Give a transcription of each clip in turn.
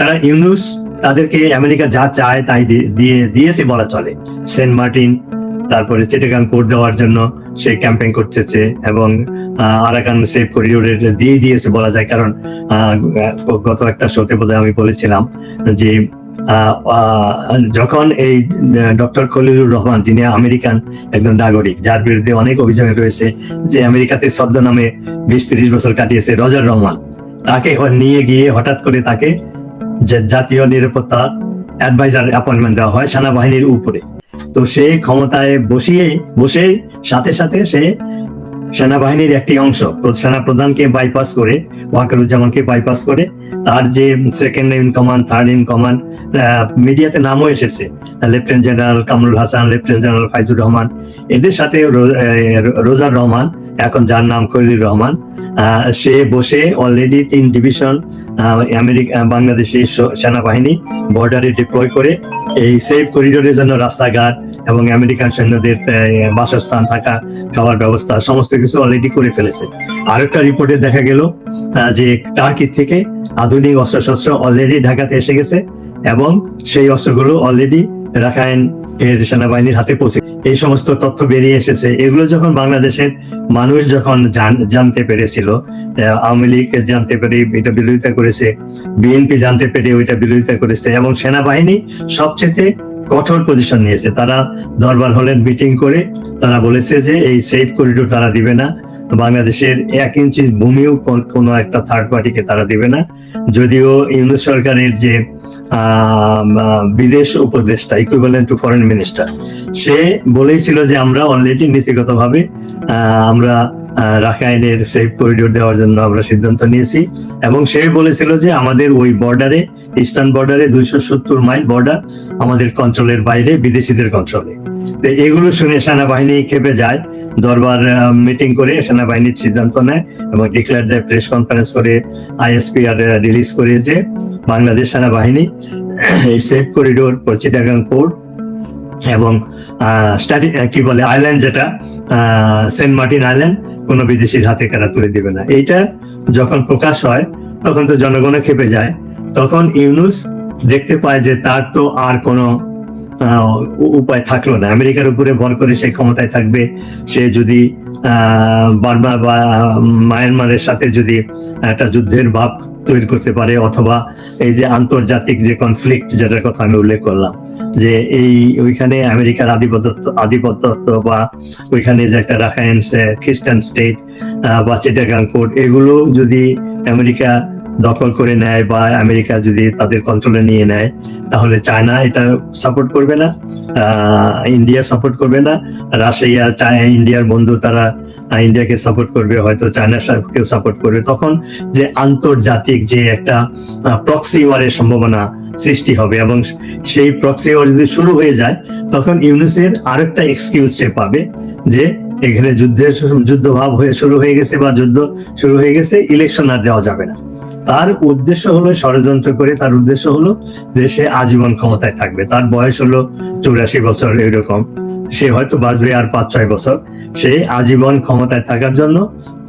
তারা ইউনুস তাদেরকে আমেরিকা যা চায় তাই দিয়ে, দিয়েছে বলা চলে। সেন্ট মার্টিন, তারপরে চিটাগাং পোর্ট দেওয়ার জন্য সে ক্যাম্পেইন করতেছে এবং আরাকান সেফ করিডোরের দিয়ে দিয়েছে বলা যায়। কারণ গত একটা শোতে বোধহয় আমি বলেছিলাম যে যখন এই ডক্টর খলিলুর রহমান, যিনি আমেরিকান একজন নাগরিক, যার বিরুদ্ধে অনেক অভিযোগ রয়েছে যে আমেরিকাতে শব্দ নামে বিশ তিরিশ বছর কাটিয়েছে রজার রহমান, তাকে নিয়ে গিয়ে হঠাৎ করে তাকে যে জাতীয় নিরাপত্তা অ্যাডভাইজার অ্যাপয়েন্টমেন্ট দেওয়া হয় সেনাবাহিনীর উপরে। তো সে ক্ষমতায় বসিয়ে, বসে সাথে সাথে সে সেনাবাহিনীর একটি অংশ। সেনা প্রধানকে বাইপাস করে, ওয়াকারুজ্জামানকে বাইপাস করে, তার যে second in command third in command মিডিয়াতে নামও এসেছে। Lieutenant general Kamrul Hasan, lieutenant general Faizur Rahman, এদের সাথে রোজার রহমান, এখন যার নাম খলিলুর রহমান সে বসে অলরেডি তিন ডিভিশন আমেরিকা বাংলাদেশি সেনাবাহিনী বর্ডারে ডিপ্লয় করে, এই সেফ করিডোরের জন্য রাস্তাঘাট এবং আমেরিকান সৈন্যদের বাসস্থান থাকা, খাওয়ার ব্যবস্থা, সমস্ত কিছু অলরেডি করে ফেলেছে। আরেকটা রিপোর্টে দেখা গেল যে টার্কি থেকে আধুনিক অস্ত্রশস্ত্র অলরেডি ঢাকাতে এসে গেছে এবং সেই অস্ত্রগুলো অলরেডি রাখাইন এর সেনাবাহিনীর হাতে পৌঁছে এই সমস্ত তথ্য বেরিয়ে এসেছে। এগুলো যখন বাংলাদেশের মানুষ যখন জানতে পেরেছিল আওয়ামী লীগ জানতে পেরে এটা বিরোধিতা করেছে, বিএনপি জানতে পেরে ওইটা বিরোধিতা করেছে এবং সেনাবাহিনী সবচেয়ে কঠোর পজিশন নিয়েছে। তারা দরবার হলের মিটিং করে তারা বলেছে যে এই সেফ করিডোর তারা দিবে না। বাংলাদেশের এক ইঞ্চি ভূমিও কোনো একটা থার্ড পার্টিকে তারা দিবে না। যদিও ইউনুস সরকারের যে বিদেশ উপদেষ্টা ইকুইভ্যালেন্ট টু ফরেন মিনিস্টার সে বলেইছিল যে আমরা অলরেডি নীতিগতভাবে আমরা রাখাইনের সেফ করিডোর দেওয়ার জন্য আমরা সিদ্ধান্ত নিয়েছি। এবং সে বলেছিল যে আমাদের ওই বর্ডারে ইস্টার্ন বর্ডারে দুইশো সত্তর মাইল বর্ডার আমাদের কন্ট্রোলের বাইরে, বিদেশিদের কন্ট্রোলে তো এগুলো শুনে সেনাবাহিনী খেপে যায়। দরবার মিটিং করে সেনাবাহিনীর সিদ্ধান্ত নেয় এবং ডিক্লেয়ার দেয় প্রেস কনফারেন্স করে আইএসপি আর রিলিজ করে যে বাংলাদেশ সেনাবাহিনী, এই সেফ করিডোর চিটাগাং পোর্ট এবং কি বলে আইল্যান্ড যেটা সেন্ট মার্টিন আইল্যান্ড কোনো বিদেশির হাতে কারা তুলে দিবে না। এইটা যখন প্রকাশ হয়, তখন তো জনগণে খেপে যায়। তখন ইউনুস দেখতে পায় যে তার তো আর কোনো উপায় থাকল না। আমেরিকার উপরে ভর করে সে ক্ষমতায় থাকবে। সে যদি বার্মা বা মায়ানমারের সাথে যদি একটা যুদ্ধের ভাব তৈরি করতে পারে অথবা এই যে আন্তর্জাতিক যে কনফ্লিক্ট যেটার কথা আমি উল্লেখ করলাম, যে এই ওইখানে আমেরিকার আধিপত্য আধিপত্য বা ওইখানে যে একটা রাখাইন খ্রিস্টান স্টেট বা চিটাগাং কোর্ট এগুলো যদি আমেরিকা দখল করে নেয় বা আমেরিকা যদি তাদের কন্ট্রোলে নিয়ে নেয়, তাহলে চায়না এটা সাপোর্ট করবে না ইন্ডিয়া সাপোর্ট করবে না, রাশিয়া, চায়, ইন্ডিয়ার বন্ধু তারা ইন্ডিয়াকে সাপোর্ট করবে, হয়তো চায়না কেউ সাপোর্ট করবে। তখন যে আন্তর্জাতিক যে একটা প্রক্সি ওয়ারের সম্ভাবনা সৃষ্টি হবে এবং সেই প্রক্সি ওয়ার যদি শুরু হয়ে যায়, তখন ইউনিসের আরেকটা এক্সকিউজ সে পাবে যে এখানে যুদ্ধের যুদ্ধ ভাব হয়ে শুরু হয়ে গেছে বা যুদ্ধ শুরু হয়ে গেছে ইলেকশন আর দেওয়া যাবে না। তার উদ্দেশ্য হলো ষড়যন্ত্র করে, তার উদ্দেশ্য হলো যে সে আজীবন ক্ষমতায় থাকবে। তার বয়স হলো চৌরাশি বছর এরকম। সে হয়তো বাঁচবে আর পাঁচ ছয় বছর। সে আজীবন ক্ষমতায় থাকার জন্য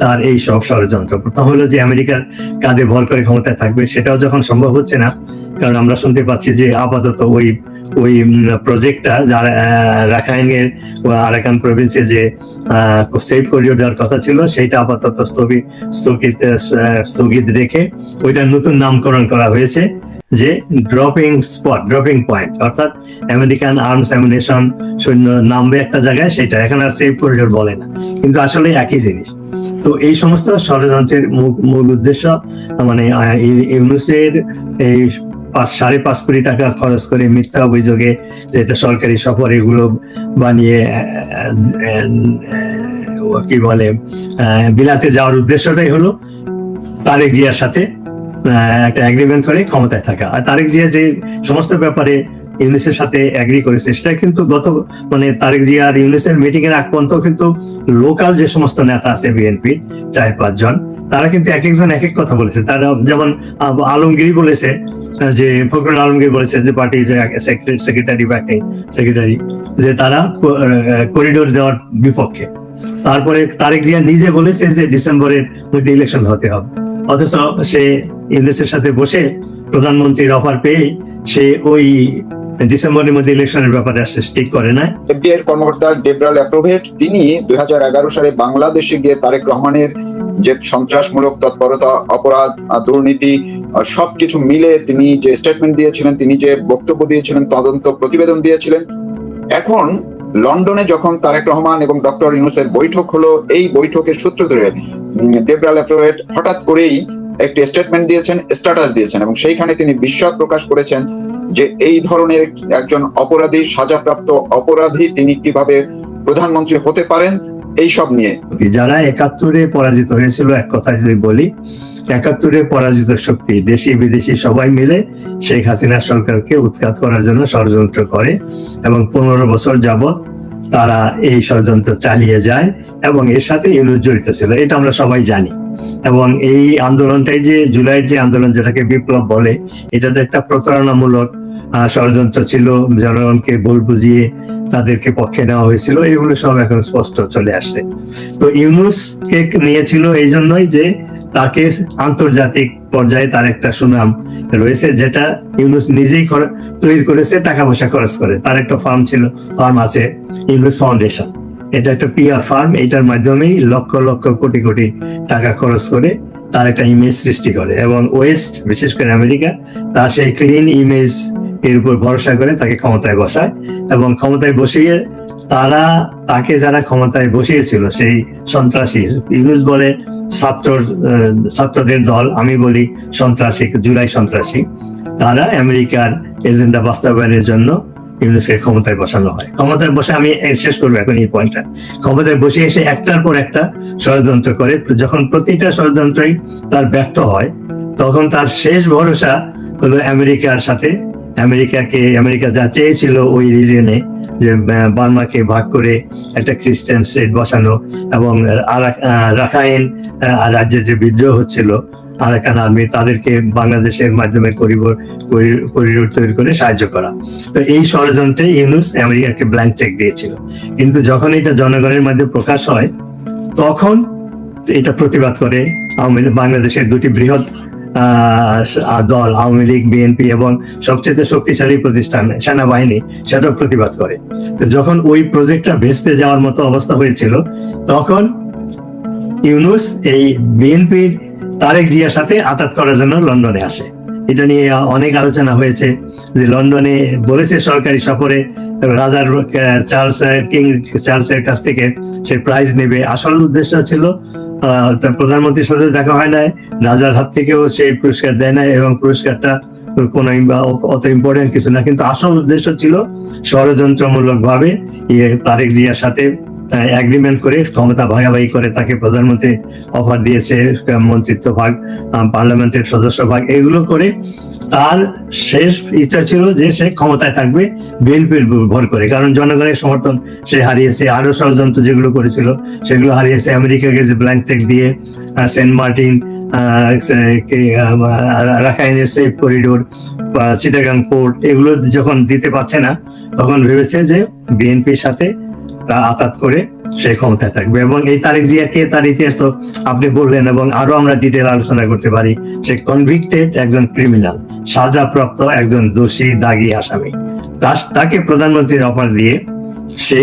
তার এই সব ষড়যন্ত্র। প্রথম হলো যে আমেরিকার কাঁধে ভর করে ক্ষমতায় থাকবে, সেটাও যখন সম্ভব হচ্ছে না, কারণ আমরা শুনতে পাচ্ছি যে আপাতত ওই ওই প্রজেক্টটা যারা রাখাইনের আরাকান প্রভিন্সে যে সেফ করিডোর দেওয়ার কথা ছিল সেটা আপাতত স্থগিত স্থগিত স্থগিত রেখে ওইটার নতুন নামকরণ করা হয়েছে যে ড্রপিং স্পট ড্রপিং পয়েন্ট অর্থাৎ আমেরিকান আর্মস অ্যামিনেশন সৈন্য নামবে একটা জায়গায়, সেটা এখন আর সেফ করিডোর বলে না। কিন্তু আসলে একই জিনিস। তো এই সমস্ত ষড়যন্ত্রের মূল- উদ্দেশ্য মানে ইউনুসের এই পাঁচ, সাড়ে পাঁচ কোটি টাকা খরচ করে মিথ্যা অভিযোগে যে এটা সরকারি সফর, এগুলো বানিয়ে কি বলে বিলাতে যাওয়ার উদ্দেশ্যটাই হলো তারেক জিয়ার সাথে একটা এগ্রিমেন্ট করে ক্ষমতায় থাকা। আর তারেক জিয়া যে সমস্ত ব্যাপারে ইউনিসের সাথে এগ্রি করেছে। সেটা কিন্তু গত মানে তারেক জিয়া আর ইউনিসের মিটিং এর আগ পর্যন্ত কিন্তু লোকাল যে সমস্ত নেতা আছে বিএনপি চার পাঁচজন, তারা কিন্তু এক একজন এক এক কথা বলেছে। তারা যেমন আলমগীর বলেছে যে ফখরুল আলমগীর বলেছে যে পার্টির সেক্রেটারি বা সেক্রেটারি যে তারা করিডোর দেওয়ার বিপক্ষে। তারপরে তারেক জিয়া নিজে বলেছে যে ডিসেম্বরের মধ্যে ইলেকশন হতে হবে। অথচ সে ইউনিসের সাথে বসে প্রধানমন্ত্রীর অফার পেয়ে সে ওই ডিসেম্বরের মধ্যে ইলেকশনের ব্যাপারে আসছে ঠিক করে না এফবিআই কর্মকর্তা ডেবরা ল্যাপ্রোভেট তিনি দুই সালে বাংলাদেশে গিয়ে তারেক রহমানের যে সন্ত্রাসমূলক তৎপরতা অপরাধ দুর্নীতি সবকিছু মিলে তিনি যে স্টেটমেন্ট দিয়েছিলেন তিনি যে বক্তব্য দিয়েছিলেন তদন্ত প্রতিবেদন দিয়েছিলেন। এখন লন্ডনে যখন তারেক রহমান এবং ডক্টর ইউনুসের বৈঠক হলো এই বৈঠকের সূত্র ধরে উম, ডেবরা ল্যাপ্রোভেট হঠাৎ করেই একটি স্টেটমেন্ট দিয়েছেন স্ট্যাটাস দিয়েছেন এবং সেইখানে তিনি বিস্ময় প্রকাশ করেছেন। যে এই ধরনের একজন অপরাধী, সাজাপ্রাপ্ত অপরাধী তিনি কীভাবে প্রধানমন্ত্রী হতে পারেন, এই সব নিয়ে। যারা একাত্তরে পরাজিত হয়েছিল, এক কথায় যদি বলি, একাত্তরে পরাজিত শক্তি, দেশি বিদেশি সবাই মিলে শেখ হাসিনা সরকারকে উৎখাত করার জন্য ষড়যন্ত্র করে এবং পনেরো বছর যাবৎ তারা এই ষড়যন্ত্র চালিয়ে যায় এবং এর সাথে ইউনুস জড়িত ছিল। এটা আমরা সবাই জানি। এবং এই আন্দোলনটাই যে, জুলাইয়ের যে আন্দোলন যেটাকে বিপ্লব বলে এটা তো একটা প্রতারণামূলক ষড়যন্ত্র ছিল, জনগণকে ভুল বুঝিয়ে তাদেরকে পক্ষে নেওয়া হয়েছিল, এগুলো সব এখন স্পষ্ট চলে আসছে। তো ইউনুস কে নিয়েছিল এই জন্যই যে, তাকে আন্তর্জাতিক পর্যায়ে তার একটা সুনাম রয়েছে, যেটা ইউনুস নিজেই তৈরি করেছে, টাকা পয়সা খরচ করে। তার একটা ফার্ম ছিল ফার্ম আছে, ইউনুস ফাউন্ডেশন এটা একটা পিয়ার ফার্ম এটার মাধ্যমেই লক্ষ লক্ষ কোটি কোটি টাকা খরচ করে তার একটা ইমেজ সৃষ্টি করে। এবং ওয়েস্ট, বিশেষ করে আমেরিকা, তার সেই ক্লিন ইমেজ এর উপর ভরসা করে তাকে ক্ষমতায় বসায়। এবং ক্ষমতায় বসিয়ে তারা, তাকে যারা ক্ষমতায় বসিয়েছিল, সেই সন্ত্রাসী, ইউনুস বলে ছাত্র ছাত্রদের দল, আমি বলি সন্ত্রাসী, জুলাই সন্ত্রাসী, তারা আমেরিকার এজেন্ডা বাস্তবায়নের জন্য ইউনুসকে ক্ষমতায় বসানো হয়। ক্ষমতায় বসে আমি শেষ করব এখন এই পয়েন্টটা ক্ষমতায় বসে এসে একটার পর একটা ষড়যন্ত্র করে, যখন প্রতিটা ষড়যন্ত্রই তার ব্যর্থ হয়, তখন তার শেষ ভরসা হলো আমেরিকার সাথে। আমেরিকাকে, আমেরিকা যা চেয়েছিল ওই রিজনে যে বার্মাকে ভাগ করে একটা খ্রিস্টান স্টেট বসানো এবং রাখাইন রাজ্যের যে বিদ্রোহ হচ্ছিল আরাকান আর্মি তাদেরকে বাংলাদেশের মাধ্যমে করিডোর তৈরি করে সাহায্য করা। তো এই ষড়যন্ত্রে ইউনুস আমেরিকাকে ব্ল্যাঙ্ক চেক দিয়েছিল। কিন্তু যখন এটা জনগণের মধ্যে প্রকাশ হয়, তখন এটা প্রতিবাদ করে আওয়ামী বাংলাদেশের দুটি বৃহৎ দল, আওয়ামী লীগ, বিএনপি এবং সবচেয়ে শক্তিশালী প্রতিষ্ঠান সেনাবাহিনী, সেটাও প্রতিবাদ করে। তো যখন ওই প্রজেক্টটা ভেস্তে যাওয়ার মতো অবস্থা হয়েছিল, তখন ইউনুস এই বিএনপির তারেক জিয়ার সাথে আতাত করার জন্য লন্ডনে আসে। এটা নিয়ে অনেক আলোচনা হয়েছে যে লন্ডনে বলেছে সরকারি সফরে রাজার চার্লস কিং চার্লসের কাছ থেকে সে প্রাইজ নেবে। আসল উদ্দেশ্য ছিল তার প্রধানমন্ত্রীর সাথে দেখা হয় না রাজার হাত থেকেও সেই পুরস্কার দেয় না এবং পুরস্কারটা কোনো অত ইম্পর্টেন্ট কিছু না। কিন্তু আসল উদ্দেশ্য ছিল ষড়যন্ত্রমূলক ভাবে ইয়ে তারেক জিয়ার সাথে এগ্রিমেন্ট করে ক্ষমতা ভাগাভাগি করে তাকে প্রধানমন্ত্রী অফার দিয়েছে, মন্ত্রিত্ব ভাগ পার্লামেন্টের সদস্য ভাগ, এগুলো করে তার শেষ ইচ্ছা ছিল যে সে ক্ষমতায় থাকবে বিএনপির ভর করে। কারণ জনগণের সমর্থন সে হারিয়েছে আরও ষড়যন্ত্র যেগুলো করেছিল, সেগুলো হারিয়েছে আমেরিকাকে যে ব্ল্যাঙ্ক চেক দিয়ে সেন্ট মার্টিন রাখাইনের সেফ করিডোর চিটাগাং পোর্ট এগুলো যখন দিতে পারছে না, তখন ভেবেছে যে বিএনপির সাথে আতাত করে সে ক্ষমতায় থাকবে। এবং এই তারেক জিয়াকে তার ইতিহাস তো আপনি বললেন এবং আরও আমরা ডিটেল আলোচনা করতে পারি, সে কনভিক্টেড একজন ক্রিমিনাল সাজাপ্রাপ্ত একজন দোষী, দাগী আসামি। তাকে প্রধানমন্ত্রীর অফার দিয়ে সে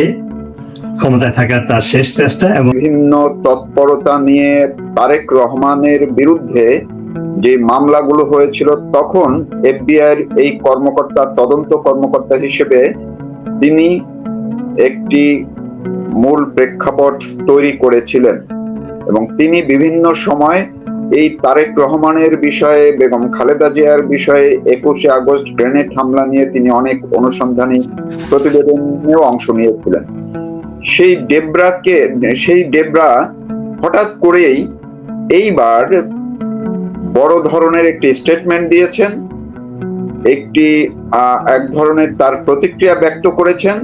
ক্ষমতায় থাকার তার শেষ চেষ্টা এবং বিভিন্ন তৎপরতা নিয়ে তারেক রহমানের বিরুদ্ধে যে মামলাগুলো হয়েছিল, তখন এফবিআই এই কর্মকর্তা, তদন্ত কর্মকর্তা হিসেবে তিনি একটি মূল প্রেক্ষাপট তৈরি করেছিলেন এবং তিনি বিভিন্ন সময় এই তারেক রহমানের বিষয়ে, বেগম খালেদা জিয়ার বিষয়ে একুশে আগস্ট গ্রেনেড হামলা নিয়ে তিনি অনেক অনুসন্ধানী প্রতিবেদনেও অংশ নিয়েছিলেন। সেই ডেবরাকে, সেই ডেবরা হঠাৎ করেই এইবার বড় ধরনের একটি স্টেটমেন্ট দিয়েছেন, একটি এক ধরনের তার প্রতিক্রিয়া ব্যক্ত করেছেন।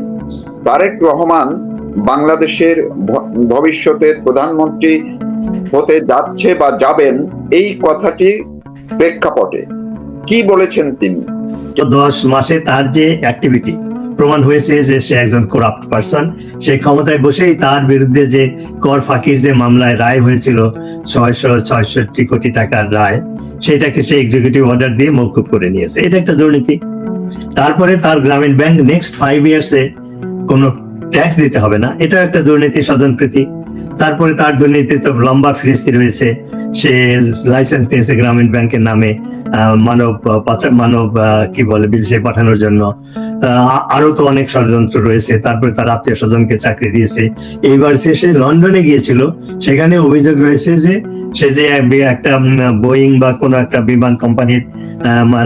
তারেক রহমান বাংলাদেশের ভবিষ্যতের প্রধানমন্ত্রী হতে যাচ্ছে বা যাবেন এই কথাটির প্রেক্ষাপটে। কি বলেছেন তিনি? দশ মাসে তার যে অ্যাক্টিভিটি প্রমাণ হয়েছে যে সে একজন করাপ্ট পারসন সেই ক্ষমতায় বসেই তার বিরুদ্ধে যে কর ফাঁকির যে মামলায় রায় হয়েছিল, ছয়শো ছয়ষট্টি কোটি টাকার রায়, সেটাকে সে এক্সিকিউটিভ অর্ডার দিয়ে মৌকুব করে নিয়েছে। এটা একটা দুর্নীতি। তারপরে তার গ্রামীণ ব্যাংক নেক্সট ফাইভ ইয়ার্সে কোনো ট্যাক্স দিতে হবে না। এটা একটা দুর্নীতি স্বজনপ্রীতি তারপরে তার দুর্নীতি তো লম্বা ফিরিস্তি রয়েছে। সে লাইসেন্স নিয়েছে গ্রামীণ ব্যাংকের নামে মানব পাচার মানব কি বলে, বিদেশে পাঠানোর জন্য। আরও তো অনেক ষড়যন্ত্র রয়েছে। তারপরে তার আত্মীয় স্বজনকে চাকরি দিয়েছে। এইবার সে সে লন্ডনে গিয়েছিল। সেখানে অভিযোগ রয়েছে যে, সে যে একটা বোয়িং বা কোনো একটা বিমান কোম্পানির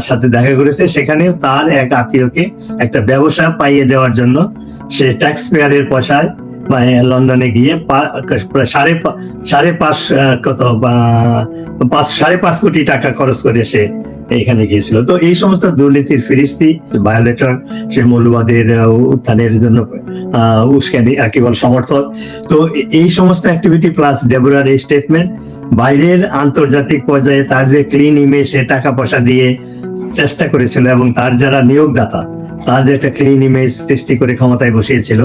সাথে দেখা করেছে। সেখানে তার এক আত্মীয়কে একটা ব্যবসা পাইয়ে দেওয়ার জন্য সে ট্যাক্স পেয়ারের পয়সায় মানে লন্ডনে গিয়ে সাড়ে সাড়ে পাঁচ কত, বা সাড়ে পাঁচ কোটি টাকা খরচ করে সে এখানে গিয়েছিল। তো এই সমস্ত দুর্নীতির ফিরিস্তি ভায়োলেটর সে মৌলবাদের উত্থানের জন্য উস্কানি, আর কি বল, সমর্থক। তো এই সমস্ত অ্যাক্টিভিটি প্লাস ডেবোরার এই স্টেটমেন্ট বাইরের আন্তর্জাতিক পর্যায়ে তার যে ক্লিন ইমেজ সে টাকা পয়সা দিয়ে চেষ্টা করেছিল এবং তার যারা নিয়োগদাতা তার যে একটা ক্লিন ইমেজ সৃষ্টি করে ক্ষমতায় বসিয়েছিল,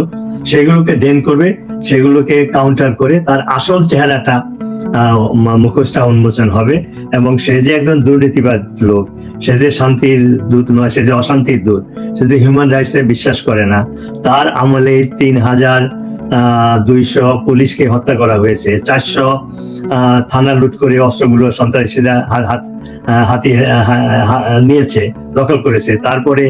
সেগুলোকে ডেন করবে, সেগুলোকে কাউন্টার করে তার আসল চেহারাটা মুখোশটা উন্মোচন হবে এবং সে যে একজন দুর্নীতিবাদ লোক, সে যে শান্তির দূত নয়, সে যে অশান্তির দূত, সে যে হিউম্যান রাইটস এ বিশ্বাস করে না, তার আমলে তিন হাজার দুইশো পুলিশকে হত্যা করা হয়েছে, চারশো থানা লুট করে অস্ত্রগুলো সন্ত্রাসীরা হাত হাতিয়ে নিয়েছে, দখল করেছে। তারপরে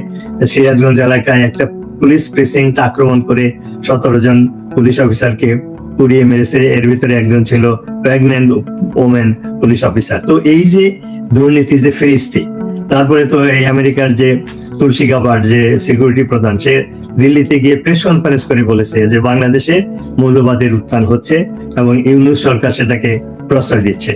সিরাজগঞ্জ এলাকায় একটা পুলিশ প্রেসিডেন্ট আক্রমণ করে সতেরো জন পুলিশ অফিসারকে পুড়িয়ে মেরেছে। এর ভিতরে একজন ছিল প্রেগনেন্ট ওমেন পুলিশ অফিসার। তো এই যে দুর্নীতির যে ফেরিস্তি, তারপরে তো এই আমেরিকার যে তুলসী গাবার যে সিকিউরিটি প্রধান, সে দিল্লিতে গিয়ে প্রেস কনফারেন্স করে বলেছে যে বাংলাদেশে মৌলবাদের উত্থান হচ্ছে এবং ইউনুস সরকার সেটাকে প্রশ্রয় দিচ্ছে।